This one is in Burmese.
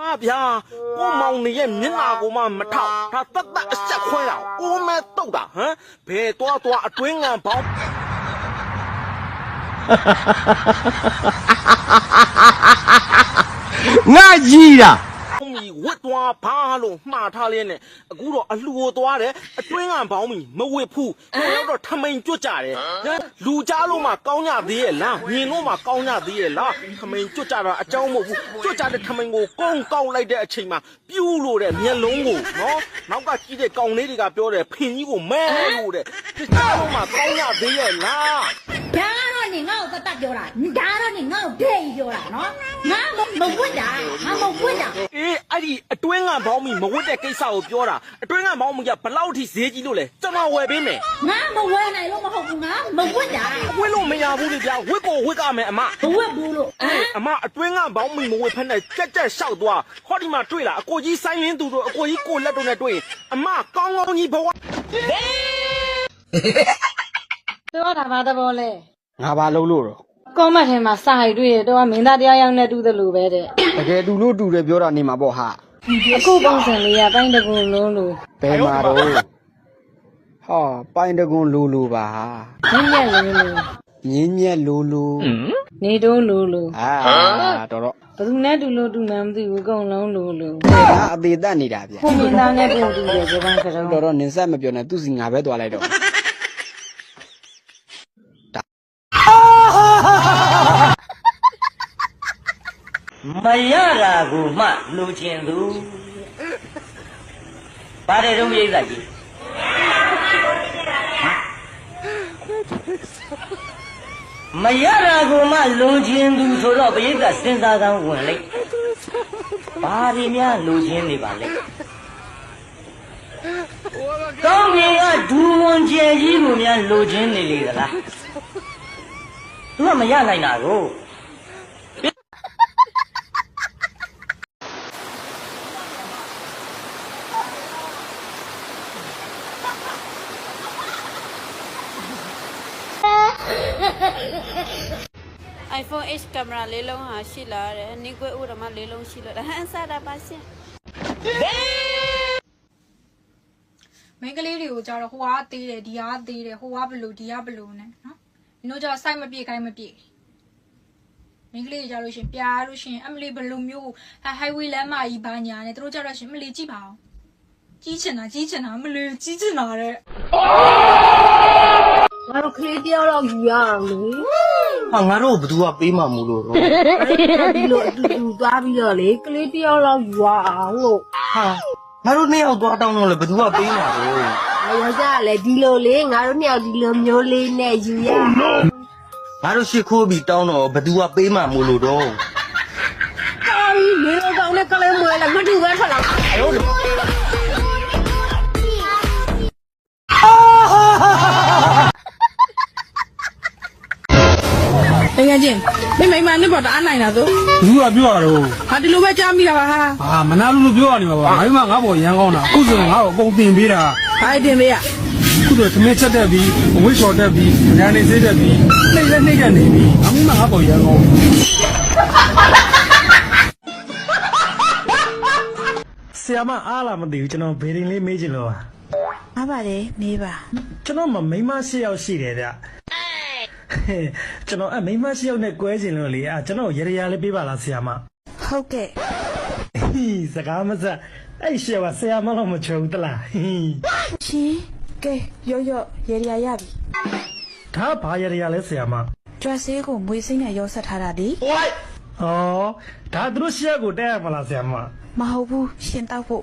ဟာဗျာကိုမောင်နေရဲ့မျက်နှာကိုမှမထောက်ဒါတတ်တတ်အဆက်ခွဲတာအိုးမဲတုတ်တာဟမ်ဘယ်သွားသွားအတွင်းငံပေါင်းငါ ကြီးတာမီဝတ်သွားဘာလို့မှားထားလဲနဲ့အခုတော့အလှူသွားတယ်အတွင်းငံပေါင်းမီမဝတ်ဘူးဟိုရောက်တော့ထမိန်ကြွကြတယ်ဟမ်လူကြားလို့မှကောင်းကြသေးရဲ့လားမြင်လို့မှကောင်းကြသေးရဲ့လားထမိန်ကြွကြတာအကြောင်းမဟုတ်ဘူးကြွကြတဲ့ထမိန်ကိုကုန်းကောက်လိုက်တဲ့အချိန်မှာပြူးလို့တဲ့မျက်လုံးကိုနော်နောက်ကကြည့်တဲ့ကောင်လေးတွေကပြောတယ်ဖင်ကြီးကိုမဲလို့တဲ့ကြားလို့မှကောင်းကြသေးရဲ့လားဒါကတော့ နေငါ့ကိုတတ်တတ်ပြောတာဒါကတော့နေငါ့ကိုဒဲ့ကြီးပြောတာနော်ငါမမဝတ်တာငါမဝတ်တာအေးအဲ့ဒီအတွင်းငံပေါင်းမီမဝတ်တဲ့ကိစ္စကိုပြောတာအတွင်းငံပေါင်းမီကဘလောက်ထိဈေးကြီးလို့လဲကျွန်တော်ဝယ်ပေးမယ်ငါမဝဲနိုင်လို့မဟုတ်ဘူးငါမဝတ်တာဝစ်လို့မရဘူးလေဗျာဝစ်ကိုဝစ်ကမယ်အမမဝတ်ဘူးလို့ဟမ်အမအတွင်းကဘောင်းမီမဝစ်ဖက်နဲ့ကြက်ကြက်ရှောက်သွားဟောဒီမှာတွေ့လားအကိုကြီးဆိုင်ရင်းသူတို့အကိုကြီးကိုလက်တို့နဲ့တွေ့ရင်အမကောင်းကောင်းကြီးဘဝပြောတာဘာသဘောလဲ ငါဘာလုပ်လို့တော့ကောမတ်ထဲမှာစာရိုက်တွေ့ရတော့မင်းသားတရားရောက်နေတူတယ်လို့ပဲတဲ့တကယ်တူလို့တူတယ်ပြောတာနေမှာပေါ့ဟာအခုပုံစံလေးကပိုင်းတကူလုံးလို့ဘယ်မှာတော့ဟာပိုင်တကွန်လိုလိုပါညက်ညက်လုံးလို့မြင်းမြက်လိုလိုနေတုံးလို့လို့အာတော်တော့ဘယ်သူနဲ့တူလို့တူမှမသိဘူးအကုန်လုံးလို့လို့ငါအသေးတက်နေတာဗျခုမင်းသားနဲ့ပုံတူတယ်ဒီပိုင်းကတော့တော်တော့နင်ဆက်မပြောနဲ့သူစီငါပဲသွားလိုက်တော့ မရတာကိုမှလိုချင်သူပါတယ်တော့ပြိဿကြီးမရတာကိုမှလိုချင်သူဆိုတော့ပြိဿစဉ်းစားကောင်းဝင်လိုက်ဘာဒီများလိုချင်နေပါလဲကောင်းကြီးကဒူဝန်ကျဲကြီးကိုများလိုချင်နေလေသလားသူကမရနိုင်တာကို iPhone H ကင်မရာလေးလုံးဟာရှိလာတယ်။နီကွေဥရမလေးလုံးရှိလာတယ်။ဟန်စားတာပါရှင်မိန်းကလေးတွေကိုကြတော့ဟိုကသေးတယ်ဒီကသေးတယ်ဟိုကဘလို့ဒီကဘလို့နဲ့နော်ဒီတို့ကြတော့စိုက်မပြေခိုင်းမပြေမိန်းကလေးတွေကြလို့ရှရင်ပြားလို့ရှရင်အမလီဘလို့မျိုးဟဟိုင်ဝေးလမ်းမကြီးဘာညာနဲ့တို့ကြတော့ရှရင်မလီကြည့်ပါအောင်ကြီးချင်တာကြီးချင်တာမလီကြီးချင်တာတဲ့ ငါတို့ကလေးတယောက်တော့ယူရအောင်လေဟာငါတို့ဘယ်သူကပေးမှမလို့တော့ဒီလိုအတူတူသွားပြီးတော့လေကလေးတယောက်တော့ယူရအောင်လို့ဟာငါတို့နှစ်ယောက်သွားတောင်းတော့လေဘယ်သူကပေးမှာတော့အယောက်ျားကလည်းဒီလိုလေငါတို့နှစ်ယောက်ဒီလိုမျိုးလေးနဲ့ယူရအောင်ငါတို့ရှ िख ိုးပြီးတောင်းတော့ဘယ်သူကပေးမှမလို့တော့ဟာဒီမင်းတို့ကောင်းတဲ့ကလေးမွေးလာမတူပဲထွက်လာ ချင်းမိမိမနဲ့ပေါ်တာအနိုင်တာဆိုဘူးကပြောရတော့ဟာဒီလိုပဲကြားမိတာပါဟာအာမနာလို့လို့ပြောရနေမှာပါငါ့မှာငါ့ဘောရန်ကောင်းတာအခုဆိုရင်ငါ့ကိုအကုန်တင်ပေးတာဘာတင်ပေးရအခုတော့သမင်းချက်တက်ပြီးအဝိရှော်တက်ပြီးဉာဏ်နေစေးတက်ပြီးနှိမ့်လက်နှိမ့်တက်နေပြီးငါ့မှာငါ့ဘောရန်ကောင်းဆရာမအားလာမသိဘူးကျွန်တော်ဘေးရင်လေးမေးချင်လို့ပါအားပါတယ်မေးပါကျွန်တော်မမိန်းမရှိယောက်ရှိတယ်ဗျ ကျွန်တော်အမိမရှိရောက်နဲ့ကွဲချင်လို့လေအာကျွန်တော်ရရရလေးပေးပါလားဆရာမဟုတ်ကဲ့ဟီးစကားမစအဲ့ရှေ့ကဆရာမလို့မချုံတလားဟီးရှင်ကဲရော့ရော့ရရရရပြီဒါဘာရရရလဲဆရာမကြွက်ဆေးကိုမွေးစိမ့်နဲ့ရောဆက်ထားတာဒီဟိုက်ဩဒါသူတို့ရှေ့ကိုတက်ရမလားဆရာမမဟုတ်ဘူးရှင်တောက်ဖို့